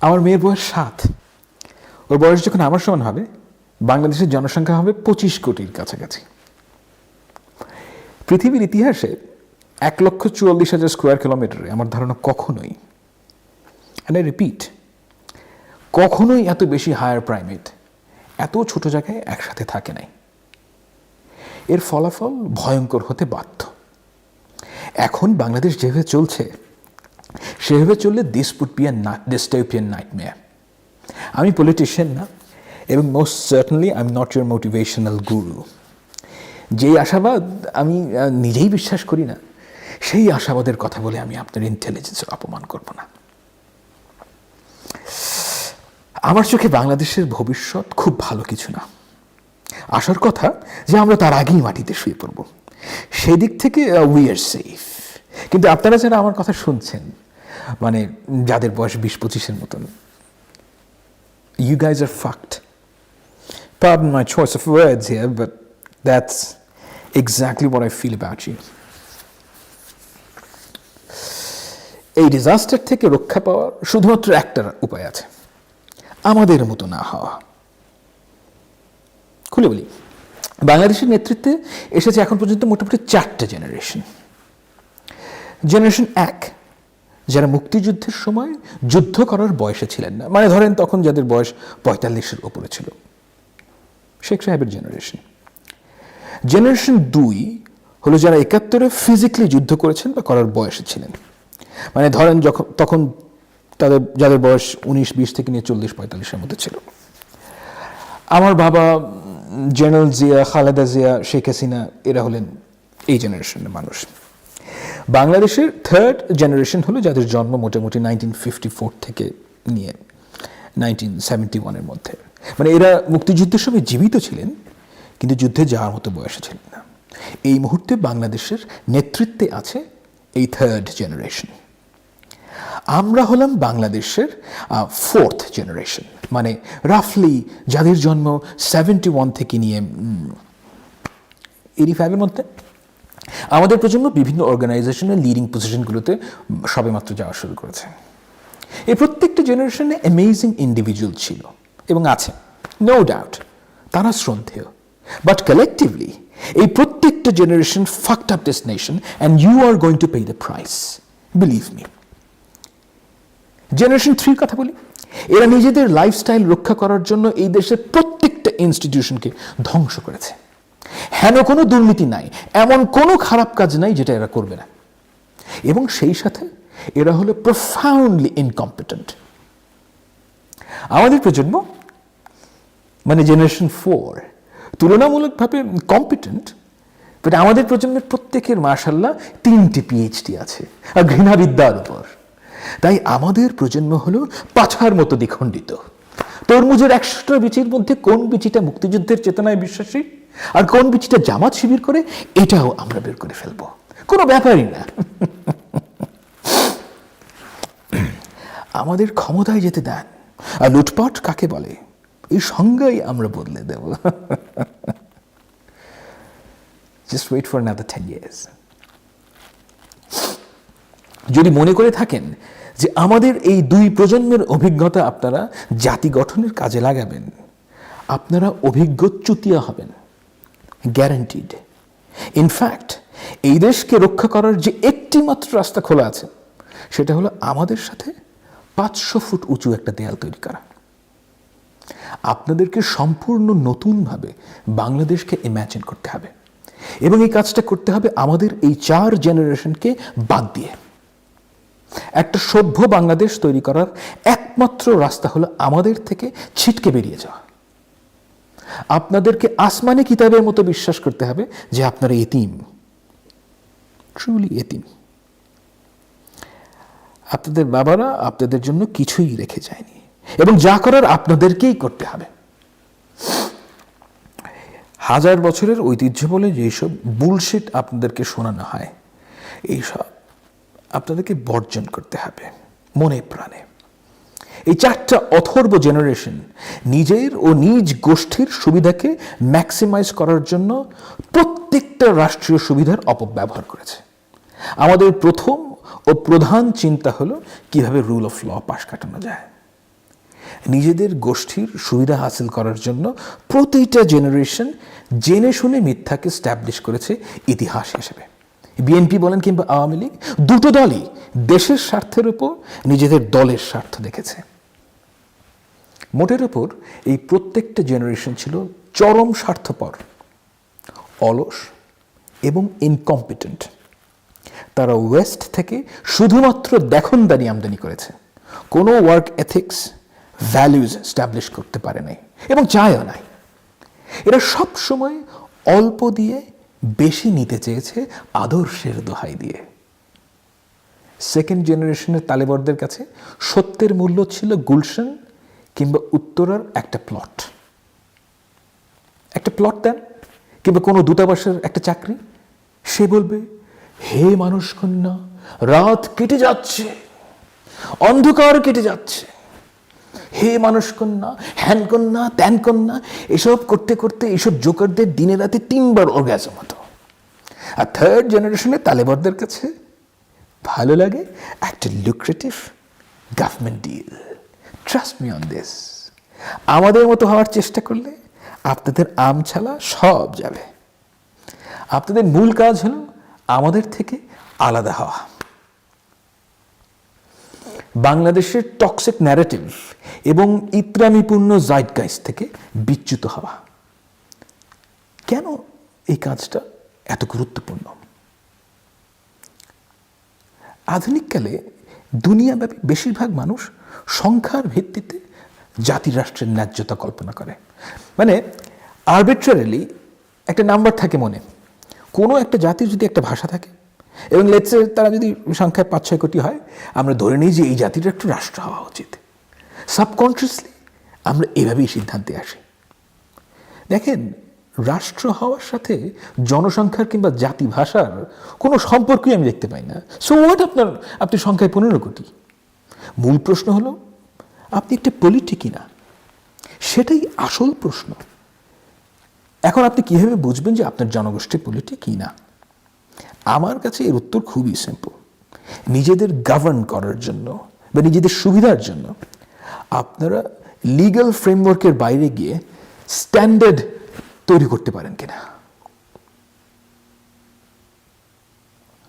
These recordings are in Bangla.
আমার মেয়ের বয়স সাত। ওর বয়স যখন আমার সমান হবে, বাংলাদেশের জনসংখ্যা হবে পঁচিশ কোটির কাছাকাছি। পৃথিবীর ইতিহাসে এক লক্ষ চুয়াল্লিশ হাজার স্কোয়ার কিলোমিটারে আমার ধারণা কখনোই অ্যান্ড আই রিপিট কখনোই এত বেশি হায়ার প্রাইমেট এত ছোট জায়গায় একসাথে থাকে নাই। এর ফলাফল ভয়ঙ্কর হতে বাধ্য। এখন বাংলাদেশ যেভাবে চলছে সেভাবে চললে this would be dystopian nightmare আমি পলিটিশিয়ান না, এবং most certainly I am not your motivational guru যেই আশাবাদ আমি নিজেই বিশ্বাস করি না, সেই আশাবাদের কথা বলে আমি আপনার ইন্টেলিজেন্সের অপমান করব না। আমার চোখে বাংলাদেশের ভবিষ্যৎ খুব ভালো কিছু না। আসার কথা যে আমরা তার আগেই মাটিতে শুয়ে পড়ব। সেদিক থেকে উই আর সেফ কিন্তু আপনারা যারা আমার কথা শুনছেন মানে যাদের বয়স বিশ পঁচিশের মতন। You guys are fucked Pardon my choice of words here, but that's exactly what I feel about you. এই ডিজাস্টার থেকে রক্ষা পাওয়ার শুধুমাত্র একটা উপায় আছে। আমাদের মতো না হওয়া। খুলে বলি। বাংলাদেশের নেতৃত্বে এসেছে এখন পর্যন্ত মোটামুটি চারটে জেনারেশন জেনারেশন এক যারা মুক্তিযুদ্ধের সময় যুদ্ধ করার বয়সে ছিলেন না। মানে ধরেন তখন যাদের বয়স পঁয়তাল্লিশের ওপরে ছিল। শেখ সাহেবের জেনারেশন জেনারেশন দুই হলো যারা একাত্তরে ফিজিক্যালি যুদ্ধ করেছেন বা করার বয়সে ছিলেন। মানে ধরেন যখন, তখন তাদের, যাদের বয়স উনিশ, বিশ থেকে নিয়ে চল্লিশ, পঁয়তাল্লিশের মধ্যে ছিল। আমার বাবা জেনারেল জিয়া, খালেদা জিয়া, শেখ হাসিনা, এরা হলেন এই জেনারেশনের মানুষ। বাংলাদেশের থার্ড জেনারেশন হলো যাদের জন্ম মোটামুটি নাইনটিন ফিফটি ফোর থেকে নিয়ে নাইনটিন সেভেন্টি ওয়ানের মধ্যে। মানে এরা মুক্তিযুদ্ধের সময় জীবিত ছিলেন, কিন্তু যুদ্ধে যাওয়ার মতো বয়সে ছিলেন না। এই মুহূর্তে বাংলাদেশের নেতৃত্বে আছে এই থার্ড জেনারেশন আমরা হলাম বাংলাদেশের ফোর্থ জেনারেশন মানে রাফলি যাদের জন্ম সেভেন্টি ওয়ান থেকে নিয়ে এইটি ফাইভের মধ্যে। আমাদের প্রজন্ম বিভিন্ন অর্গানাইজেশনের লিডিং পজিশনগুলোতে সবেমাত্র যাওয়া শুরু করেছে। এই প্রত্যেকটা জেনারেশনে অ্যামেজিং ইন্ডিভিজুয়াল ছিল এবং আছে নো ডাউট তারা শ্রদ্ধেয়। বাট কালেকটিভলি এই প্রত্যেকটা generation fucked up this nation and you are going to pay the price believe me generation থ্রির কথা বলি, এরা নিজেদের লাইফস্টাইল রক্ষা করার জন্য এই দেশের প্রত্যেকটা ইনস্টিটিউশনকে ধ্বংস করেছে। হেন কোনো দুর্নীতি নাই, এমন কোনো খারাপ কাজ নাই যেটা এরা করবে না। এবং সেই সাথে এরা হলো প্রফাউন্ডলি ইনকম্পিটেন্ট আমাদের প্রজন্ম মানে জেনারেশন ফোর তুলনামূলকভাবে কম্পিটেন্ট বাট আমাদের প্রজন্মের প্রত্যেকের মার্শাল্লাহ তিনটি পিএইচডি আছে, আর ঘৃণাবিদ্যার উপর। তাই আমাদের প্রজন্ম হলো পাছার মতো দ্বিখণ্ডিত। তরমুজের একশোটা বিচির মধ্যে কোন বিচিটা মুক্তিযুদ্ধের চেতনায় বিশ্বাসী? আর কোন বিচিটা জামাত শিবির করে, এটাও আমরা বের করে ফেলব। কোনো ব্যাপারই না। আমাদের ক্ষমতায় যেতে দেন। আর লুটপাট কাকে বলে? এই সংজ্ঞাই আমরা বদলে দেব। Just wait for another ten years যদি মনে করে থাকেন যে আমাদের এই দুই প্রজন্মের অভিজ্ঞতা আপনারা জাতি গঠনের কাজে লাগাবেন, আপনারা অভিজ্ঞ চুতিয়া হবেন। গ্যারান্টিড ইনফ্যাক্ট এই দেশকে রক্ষা করার যে একটি মাত্র রাস্তা খোলা আছে, সেটা হলো আমাদের সাথে পাঁচশো ফুট উঁচু একটা দেয়াল তৈরি করা। আপনাদেরকে সম্পূর্ণ নতুনভাবে বাংলাদেশকে ইম্যাজিন করতে হবে এবং এই কাজটা করতে হবে আমাদের এই চার জেনারেশনকে বাদ দিয়ে। একটা সভ্য বাংলাদেশ তৈরি করার একমাত্র রাস্তা হলো আমাদের থেকে ছিটকে বেরিয়ে যাওয়া। আপনাদেরকে আসমানি কিতাবের মতো বিশ্বাস করতে হবে যে আপনারা এতিম। ট্রুলি এতিম। আপনাদের বাবারা আপনাদের জন্য কিছুই রেখে যায়নি এবং যা করার আপনাদেরকেই করতে হবে। হাজার বছরের ঐতিহ্য বলে যেসব বুলশিট আপনাদেরকে শোনানো হয়, এইসব আপনাদেরকে বর্জন করতে হবে, মনে প্রাণে। এই চারটা অথর্ব জেনারেশন নিজের ও নিজ গোষ্ঠীর সুবিধাকে ম্যাক্সিমাইজ করার জন্য প্রত্যেকটা রাষ্ট্রীয় সুবিধার অপব্যবহার করেছে। আমাদের প্রথম ও প্রধান চিন্তা হলো কীভাবে রুল অফ ল পাশ কাটানো যায়। নিজেদের গোষ্ঠীর সুবিধা হাসিল করার জন্য প্রতিটা জেনারেশন জেনে শুনে মিথ্যাকে স্ট্যাবলিশ করেছে ইতিহাস হিসেবে। বিএনপি বলেন কিংবা আওয়ামী লীগ, দুটো দলই দেশের স্বার্থের উপর নিজেদের দলের স্বার্থ দেখেছে। মোটের ওপর এই প্রত্যেকটা জেনারেশন ছিল চরম স্বার্থপর, অলস এবং ইনকম্পিটেন্ট তারা ওয়েস্ট থেকে শুধুমাত্র দেখনদারি আমদানি করেছে। কোনো ওয়ার্ক এথিক্স ভ্যালিউজ স্ট্যাবলিশ করতে পারে নাই এবং চায়ও নাই। এরা সব সময় অল্প দিয়ে বেশি নিতে চেয়েছে আদর্শের দোহাই দিয়ে। সেকেন্ড জেনারেশনের তালেবরদের কাছে সত্যের মূল্য ছিল গুলশান কিংবা উত্তরার একটা প্লট একটা প্লট দেন কিংবা কোনো দূতাবাসের একটা চাকরি। সে বলবে, হে মানুষ কন্যা রাত কেটে যাচ্ছে, অন্ধকার কেটে যাচ্ছে হে মানুষ কন্যা হ্যান কন্যা ত্যান কন্যা এসব করতে করতে এসব জোকারদের দিনে রাতে তিনবার অর্গ্যাজম হতো। আর থার্ড জেনারেশনের তালেবরদের কাছে ভালো লাগে একটা lucrative government deal trust me on this আমাদের মতো হওয়ার চেষ্টা করলে আপনাদের আম ছালা সব যাবে। আপনাদের মূল কাজ হলো আমাদের থেকে আলাদা হওয়া। বাংলাদেশের টক্সিক ন্যারেটিভ এবং ইত্রামিপূর্ণ জাইটগাইস থেকে বিচ্যুত হওয়া। কেন এই কাজটা এত গুরুত্বপূর্ণ? আধুনিককালে দুনিয়াব্যাপী বেশিরভাগ মানুষ সংখ্যার ভিত্তিতে জাতি রাষ্ট্রের ন্যায্যতা কল্পনা করে। মানে আরবিট্রারিলি একটা নাম্বার থাকে মনে। কোনো একটা জাতির যদি একটা ভাষা থাকে এবং লেটসে তারা যদি সংখ্যায় পাঁচ, ছয় কোটি হয়, আমরা ধরে নিই যে এই জাতির একটা রাষ্ট্র হওয়া উচিত। সাবকনশিয়াসলি আমরা এভাবেই সিদ্ধান্তে আসি। দেখেন, রাষ্ট্র হওয়ার সাথে জনসংখ্যার কিংবা জাতি ভাষার কোনো সম্পর্কই আমি দেখতে পাই না। সো হোয়াট আপনার, আপনি সংখ্যায় পনেরো কোটি? মূল প্রশ্ন হলো, আপনি একটা পলিটি কিনা সেটাই আসল প্রশ্ন। এখন আপনি কীভাবে বুঝবেন যে আপনার জনগোষ্ঠী পলিটি কি না? আমার কাছে এর উত্তর খুবই সিম্পল নিজেদের গভর্ন করার জন্য বা নিজেদের সুবিধার জন্য আপনারা লিগ্যাল ফ্রেমওয়ার্কের বাইরে গিয়ে স্ট্যান্ডার্ড তৈরি করতে পারেন কিনা।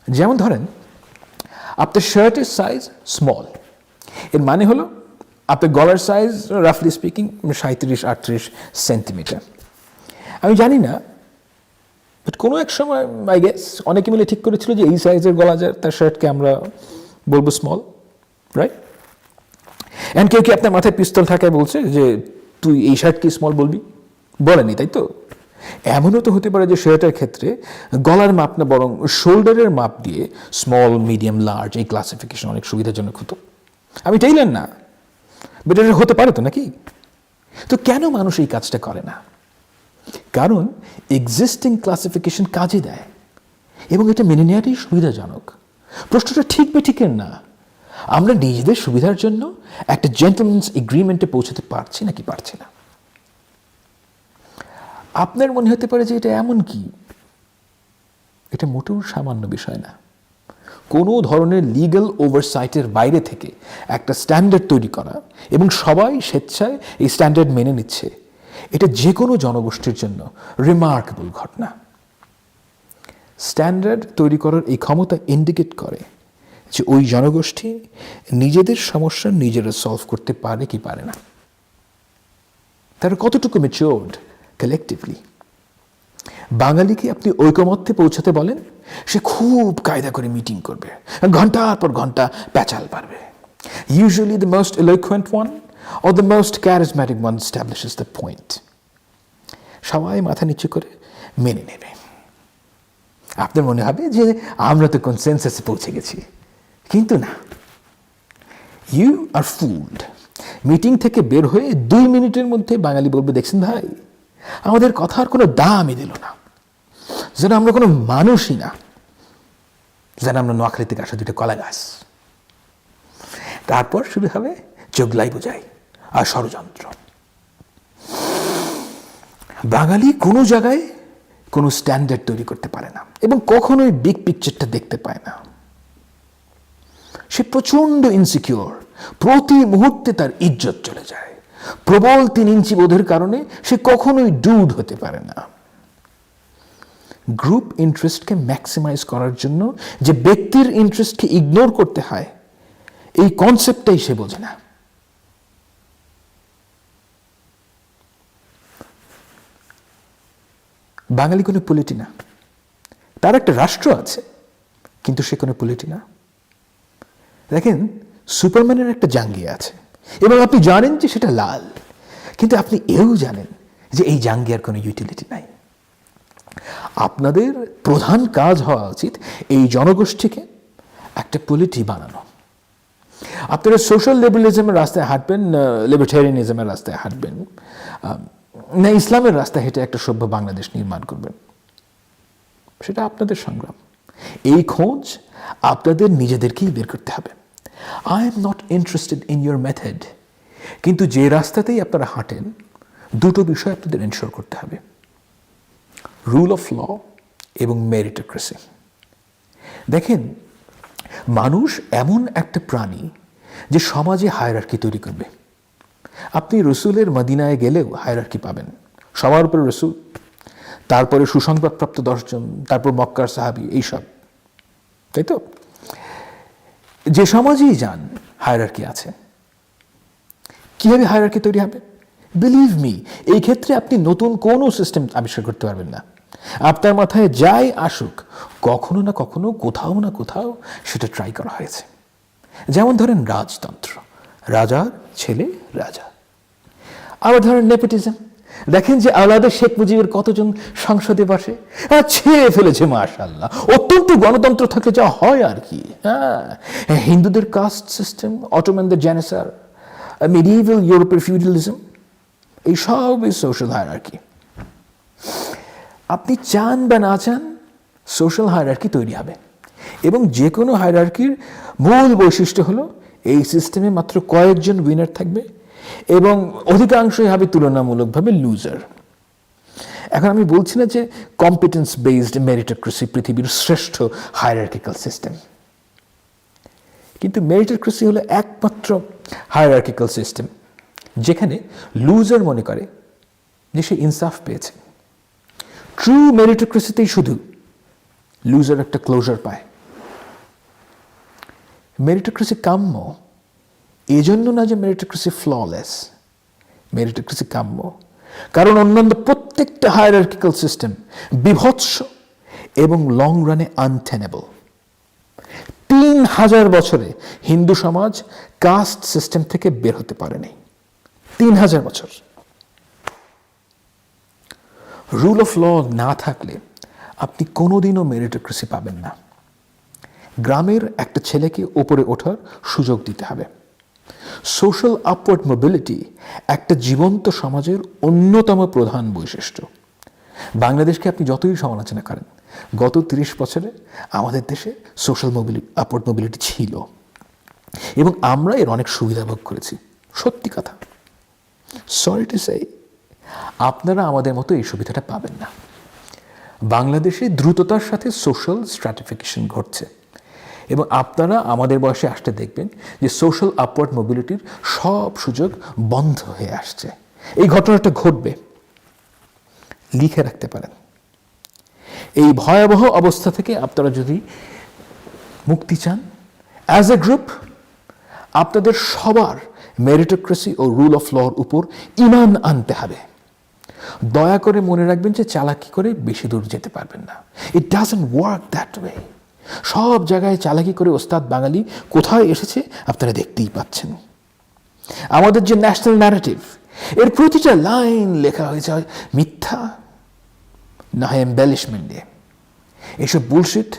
যেমন ধরেন, আপনার শার্টের সাইজ স্মল এর মানে হলো আপনার গলার সাইজ রাফলি স্পিকিং সাঁত্রিশ আটত্রিশ সেন্টিমিটার আমি জানি না কোনো এক সময় আই গেস অনেকে মিলে ঠিক করেছিল যে এই সাইজের গলা যায় তার শার্টকে আমরা বলব স্মল রাইট অ্যান্ড কেউ কি আপনার মাথায় পিস্তল থাকায় বলছে যে তুই এই শার্টকে স্মল বলবি? বলেনি, তাই তো? এমনও তো হতে পারে যে শার্টের ক্ষেত্রে গলার মাপ না, বরং শোল্ডারের মাপ দিয়ে স্মল মিডিয়াম লার্জ এই ক্লাসিফিকেশন অনেক সুবিধাজনক হতো। আমি টেইলার না বাট এটা হতে পারে তো নাকি? তো কেন মানুষ এই কাজটা করে না? কারণ এক্সিস্টিং ক্লাসিফিকেশন কাজে দেয়। এবং এটা মেনে নেওয়াটাই সুবিধাজনক। প্রশ্নটা ঠিক বে ঠিকের না। আমরা নিজেদের সুবিধার জন্য একটা জেন্টলম্যানস এগ্রিমেন্টে পৌঁছতে পারছি নাকি পারছি না? আপনার মনে হতে পারে যে এটা এমন কি? এটা মোটেও সামান্য বিষয় না। কোনো ধরনের লিগ্যাল ওভারসাইটের বাইরে থেকে একটা স্ট্যান্ডার্ড তৈরি করা এবং সবাই স্বেচ্ছায় এই স্ট্যান্ডার্ড মেনে নিচ্ছে। এটা যে কোনো জনগোষ্ঠীর জন্য রিমার্কেবল ঘটনা। স্ট্যান্ডার্ড তৈরি করার এই ক্ষমতা ইন্ডিকেট করে যে ওই জনগোষ্ঠী নিজেদের সমস্যা নিজেরা সলভ করতে পারে কি পারে না। তারা কতটুকু মেচিওর্ড কালেকটিভলি বাঙালিকে আপনি ঐকমত্যে পৌঁছাতে বলেন, সে খুব কায়দা করে মিটিং করবে। ঘণ্টার পর ঘণ্টা প্যাচাল পারবে। Usually the most eloquent one or the most charismatic one establishes the point. সবাই মাথা নিচু করে মেনে নেবে। আপনার মনে হবে যে আমরা তো কনসেন্সাসে পৌঁছে গেছি। কিন্তু না। ইউ আর ফুলড মিটিং থেকে বের হয়ে দুই মিনিটের মধ্যে বাঙালি বলবে, দেখছেন ভাই, আমাদের কথার কোনো দামই দিল না। যেন আমরা কোনো মানুষই না। যেন আমরা নোয়াখালী থেকে আসা দুটো কলা গাছ তারপর শুরু হবে চোগলাই বোঝাই। আর ষড়যন্ত্র। বাঙালি কোনো জায়গায় কোনো স্ট্যান্ডার্ড তৈরি করতে পারে না এবং কখনোই বিগ পিকচারটা দেখতে পায় না। সে প্রচণ্ড ইনসিকিওর প্রতি মুহূর্তে তার ইজ্জত চলে যায়। প্রবল তিন ইঞ্চি বোধের কারণে সে কখনোই ডুড হতে পারে না। গ্রুপ ইন্টারেস্টকে ম্যাক্সিমাইজ করার জন্য যে ব্যক্তির ইন্টারেস্টকে ইগনোর করতে হয়, এই কনসেপ্টটাই সে বোঝে না। বাঙালি কোনো পুলিটি না তার একটা রাষ্ট্র আছে, কিন্তু সে কোনো পুলিটি না দেখেন, সুপারম্যানের একটা জাঙ্গিয়া আছে, এবং আপনি জানেন যে সেটা লাল, কিন্তু আপনি এও জানেন যে এই জাঙ্গিয়ার কোনো ইউটিলিটি নাই। আপনাদের প্রধান কাজ হওয়া উচিত এই জনগোষ্ঠীকে একটা পলিটি বানানো। আপনারা সোশ্যাল লিবারেলিজমের রাস্তায় হাঁটবেন লিবার্টেরিয়ানিজমের রাস্তায় হাঁটবেন। না ইসলামের রাস্তা হেঁটে একটা সভ্য বাংলাদেশ নির্মাণ করবেন। সেটা আপনাদের সংগ্রাম। এই খোঁজ আপনাদের নিজেদেরকেই বের করতে হবে। I am not interested in your method কিন্তু যে রাস্তাতেই আপনারা হাঁটেন, দুটো বিষয় আপনাদের এনশোর করতে হবে। রুল অফ ল এবং মেরিটোক্রেসি দেখেন, মানুষ এমন একটা প্রাণী যে সমাজে হায়ারার্কি তৈরি করবে। আপনি রসুলের মদিনায় গেলেও হায়ারার্কি পাবেন। সবার উপরে রসুল। তারপরে সুসংবাদপ্রাপ্ত দশজন, তারপর মক্কার সাহাবি, এইসব। তাই তো? যে সমাজেই যান, হায়ারার্কি আছে। কীভাবে হায়ারার্কি তৈরি হবে? বিলিভ মি এই ক্ষেত্রে আপনি নতুন কোনো সিস্টেম আবিষ্কার করতে পারবেন না। আপনার মাথায় যাই আসুক, কখনো না কখনো কোথাও না কোথাও সেটা ট্রাই করা হয়েছে। যেমন ধরেন রাজতন্ত্র। রাজার ছেলে রাজা। আবার ধরেন নেপোটিজম। দেখেন যে আলাদা শেখ মুজিবের কতজন সংসদে বসে। হ্যাঁ ছেড়ে ফেলেছে মাশাল্লাহ অত্যন্ত গণতন্ত্র থাকলে যা হয় আর কি। হ্যাঁ হিন্দুদের কাস্ট সিস্টেম, অটোম্যানদের জেনেসার, মিডিয়েভাল ইউরোপের ফিউডালিজম, এই সবই সোশ্যাল হায়ারার্কি। আপনি চান বা না চান, সোশ্যাল হায়ারার্কি তৈরি হবে। এবং যে কোনো হায়ারার্কির মূল বৈশিষ্ট্য হলো, এই সিস্টেমে মাত্র কয়েকজন উইনার থাকবে এবং অধিকাংশই হবে তুলনামূলকভাবে লুজার এখন আমি বলছি না যে কম্পিটেন্স বেসড মেরিটোক্রেসি পৃথিবীর শ্রেষ্ঠ হায়ারার্কিক্যাল সিস্টেম কিন্তু মেরিটোক্রেসি হলো একমাত্র হায়ারার্কিক্যাল সিস্টেম যেখানে লুজার মনে করে যে সে ইনসাফ পেয়েছে। ট্রু মেরিটোক্রেসিতেই শুধু লুজার একটা ক্লোজার পায়। মেরিটোক্রেসি কাম্য এজন্য না যে মেরিটোক্রেসি ফ্ললেস মেরিটোক্রেসি কাম্য। কারণ অন্যান্য প্রত্যেকটা হায়ারার্কিক্যাল সিস্টেম বিভৎস এবং লং রানে আনটেনেবল তিন হাজার বছরে হিন্দু সমাজ কাস্ট সিস্টেম থেকে বের হতে পারেনি। তিন হাজার বছর। রুল অফ ল না থাকলে আপনি কোনোদিনও মেরিটোক্রেসি পাবেন না। গ্রামের একটা ছেলেকে ওপরে ওঠার সুযোগ দিতে হবে। সোশ্যাল আপওয়ার্ড মোবিলিটি একটা জীবন্ত সমাজের অন্যতম প্রধান বৈশিষ্ট্য। বাংলাদেশকে আপনি যতই সমালোচনা করেন, গত তিরিশ বছরে আমাদের দেশে সোশ্যাল মোবিলিটি আপওয়ার্ড মোবিলিটি ছিল। এবং আমরা এর অনেক সুবিধা ভোগ করেছি। সত্যি কথা। সরি টু সে আপনারা আমাদের মতো এই সুবিধাটা পাবেন না। বাংলাদেশে দ্রুততার সাথে সোশ্যাল স্ট্র্যাটিফিকেশন ঘটছে। এবং আপনারা আমাদের বয়সে আসতে দেখবেন যে সোশ্যাল আপওয়ার্ড মোবিলিটির সব সুযোগ বন্ধ হয়ে আসছে। এই ঘটনাটা ঘটবে। লিখে রাখতে পারেন। এই ভয়াবহ অবস্থা থেকে আপনারা যদি মুক্তি চান অ্যাজ এ গ্রুপ আপনাদের সবার মেরিটোক্রেসি ও রুল অফ লর উপর ইমান আনতে হবে। দয়া করে মনে রাখবেন যে চালাকি করে বেশি দূর যেতে পারবেন না। It doesn't work that way সব জায়গায় চালাকি করে ওস্তাদ বাঙালি কোথায় এসেছে আপনারা দেখতেই পাচ্ছেন। আমাদের যে ন্যাশনাল ন্যারেটিভ এর প্রতিটা লাইন লেখা হয়েছে মিথ্যা, না হয় এম্বেলিশমেন্ট এসব বুলশিট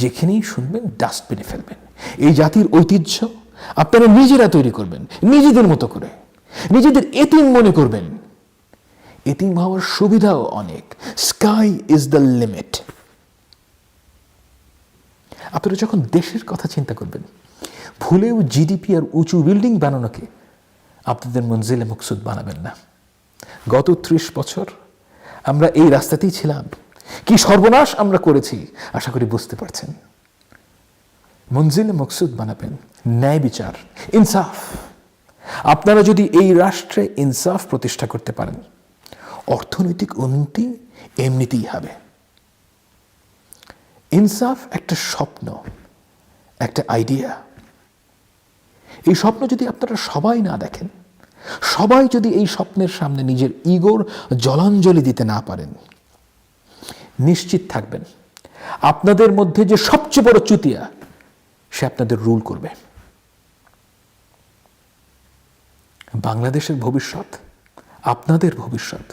যেখানেই শুনবেন ডাস্টবিনে ফেলবেন। এই জাতির ঐতিহ্য আপনারা নিজেরা তৈরি করবেন, নিজেদের মতো করে। নিজেদের এতিম মনে করবেন। এতিম হওয়ার সুবিধাও অনেক। স্কাই ইজ দ্য লিমিট আপনারা যখন দেশের কথা চিন্তা করবেন, ভুলেও জিডিপি আর উঁচু বিল্ডিং বানানোকে আপনাদের মঞ্জিলে মকসুদ বানাবেন না। গত ত্রিশ বছর আমরা এই রাস্তাতেই ছিলাম। কি সর্বনাশ আমরা করেছি, আশা করি বুঝতে পারছেন। মঞ্জিলে মকসুদ বানাবেন, ন্যায় বিচার, ইনসাফ। আপনারা যদি এই রাষ্ট্রে ইনসাফ প্রতিষ্ঠা করতে পারেন, অর্থনৈতিক উন্নতি এমনিতেই হবে। ইনসাফ একটা স্বপ্ন, একটা আইডিয়া এই স্বপ্ন যদি আপনারা সবাই না দেখেন, সবাই যদি এই স্বপ্নের সামনে নিজের ইগোর জলাঞ্জলি দিতে না পারেন, নিশ্চিত থাকবেন, আপনাদের মধ্যে যে সবচেয়ে বড় চুতিয়া, সে আপনাদের রুল করবে। বাংলাদেশের ভবিষ্যৎ, আপনাদের ভবিষ্যৎ,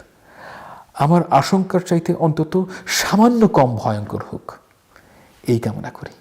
আমার আশঙ্কার চাইতে অন্তত সামান্য কম ভয়ঙ্কর হোক। এই কামনা করি।